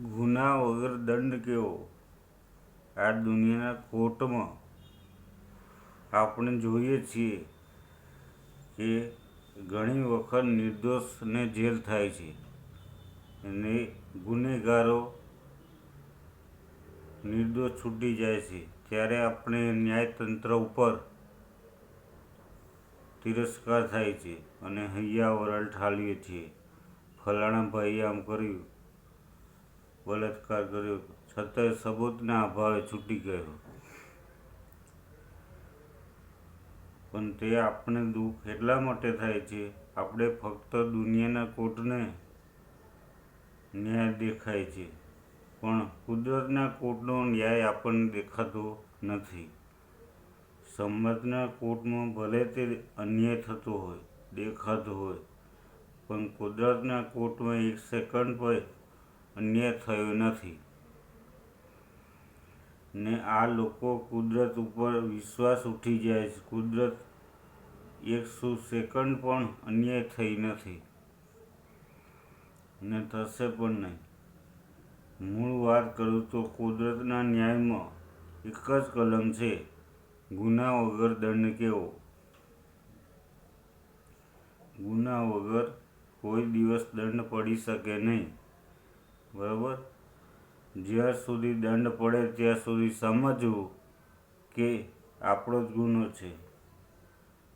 ગુના વગર દંડ કેવો? આ દુનિયાના કોર્ટમાં આપણે જોઈએ છીએ કે ઘણી વખત નિર્દોષને જેલ થાય છે અને ગુનેગારો નિર્દોષ છૂટી જાય છે. ત્યારે આપણે ન્યાયતંત્ર ઉપર તિરસ્કાર થાય છે અને હૈયા વરાળ ઠાલીએ છીએ. ફલાણા ભાઈએ આમ કર્યું. બળાત્કાર કર્યો. છતાંય સબૂતના અભાવે છૂટી ગયો. પણ તે આપણે દુઃખ એટલા માટે થાય છે, આપણે ફક્ત દુનિયાના કોર્ટને ન્યાય દેખાય છે. પણ કુદરતના કોર્ટનો ન્યાય આપણને દેખાતો નથી. સમાજના કોર્ટમાં ભલે તે અન્યાય થતો હોય, દેખાતો હોય, પણ કુદરતના કોર્ટમાં એક સેકન્ડ પર અન્યાય થયો નથી. ને આ લોકો કુદરત ઉપર વિશ્વાસ ઉઠી જાય છે. કુદરત એક સુ સેકન્ડ પણ અન્યાય થઈ નથી. ને થશે પણ નહીં. મૂળ વાત કરું તો કુદરતના ન્યાયમાં એક જ કલમ છે, ગુના વગર દંડ કેવો? ગુના વગર કોઈ દિવસ દંડ પડી શકે નહીં. બરાબર? જ્યાં સુધી દંડ પડે, ત્યાં સુધી સમજવું કે આપણો જ ગુનો છે.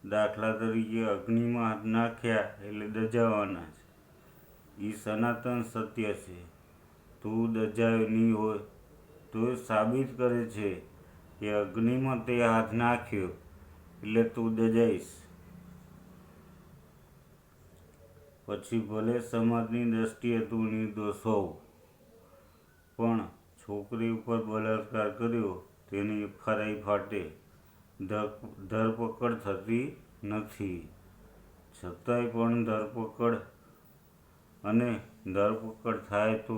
દાખલા તરીકે અગ્નિમાં હાથ નાખ્યા એટલે દજાવાના છે. એ સનાતન સત્ય છે. તું દજાયો નહીં હોય તો એ સાબિત કરે છે કે અગ્નિમાં તે હાથ નાખ્યો એટલે તું દજાઈશ. પછી ભલે સમાજની દ્રષ્ટિએ તું નિર્દોષ હોવ પણ છોકરી ઉપર બલાત્કાર કર્યો, તેની એફઆરઆઈ ફાટે. ધરપકડ થતી નથી. છતાંય પણ ધરપકડ, અને ધરપકડ થાય તો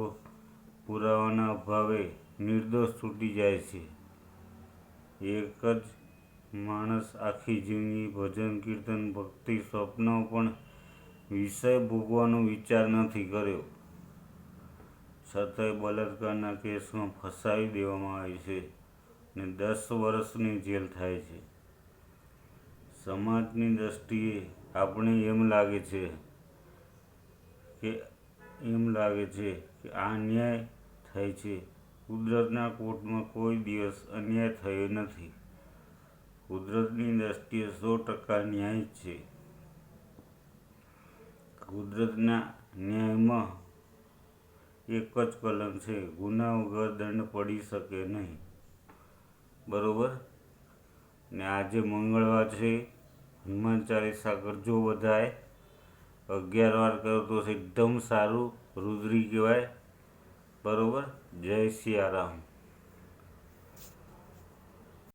પુરાવાના અભાવે નિર્દોષ છૂટી જાય છે. એક જ માણસ આખી જિંદગી ભજન, કીર્તન, ભક્તિ, સ્વપ્નો પણ વિષય ભોગવાનો વિચાર નથી કર્યો. છતાંય બલાત્કારના કેસમાં ફસાવી દેવામાં આવે છે ને દસ વર્ષની જેલ થાય છે. સમાજની દ્રષ્ટિએ આપણે એમ લાગે છે કે, એમ લાગે છે કે આ અન્યાય થાય છે. કુદરતના કોર્ટમાં કોઈ દિવસ અન્યાય થયો નથી. કુદરતની દ્રષ્ટિએ સો ટકા ન્યાય છે. કુદરતના ન્યાયમાં એક જ કલમ છે ગુના વગર દંડ પડી શકે નહીં. બરોબર? ને આજે મંગળવાર છે, હનુમાન ચાલીસા કરજો બધાએ. અગિયાર વાર કરો તો એકદમ સારું, રુદ્રી કહેવાય. બરોબર? જય સિયારામ.